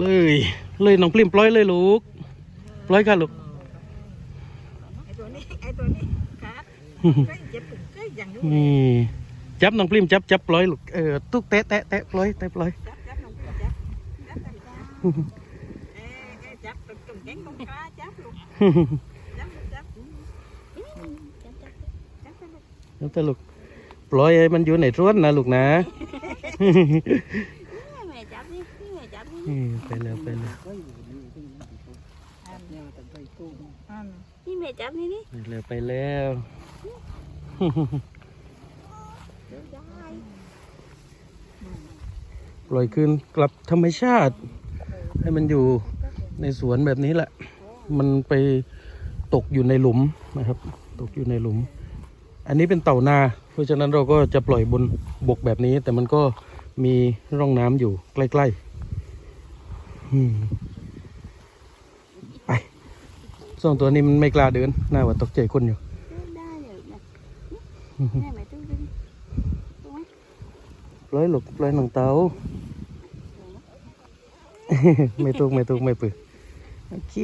เลย เลยน้องปลิ้มปล่อยเลยลูก ปล่อยกันลูกไอตัวนี้ไอตัวนี้ครับก็เจ็บปุ่มก็อย่างนู้นนี่จับน้องปลิ้มจับจับปล่อยลูกเออตุ๊กแตะแตะแตะปล่อยแตะปล่อยจับจับน้องจับจับจับจับเอ้เอ้จับตรงตรงแก้งตรงขาจับลูกจับจับจับจับจับจับลูกแล้วแต่ลูกปล่อยให้มันอยู่ในสวนนะลูกนะแม่จับนี่แม่ จับนี่นี่ไปแล้วไปแล้วนี่แม่จับนี่นี่ไปแล้วไปแล้วได้ปล่อยคืนกลับธรรมชาติ ให้มันอยู่ในสวนแบบนี้แหละ มันไปตกอยู่ในหลุมนะครับ ตกอยู่ในหลุม อันนี้เป็นเต่านา เพราะฉะนั้นเราก็จะปล่อยบนบกแบบนี้ แต่มันก็มีร่องน้ำอยู่ใกล้ๆอืม ไปสองตัวนี้มันไม่กล้าเดินน่าว่าตกใจคนอยู่ได้เลยนะแม่แม่ตู้ดูนี่ตู้ไหมปล่อยหลกปล่อยหนังเตาไม่ตุกไม่ตุกไม่ปือโอเค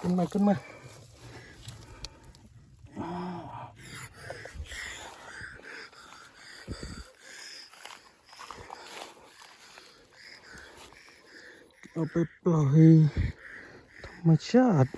ขึ้นมาขึ้นมาเอาไปปล่อยธรรมชาติ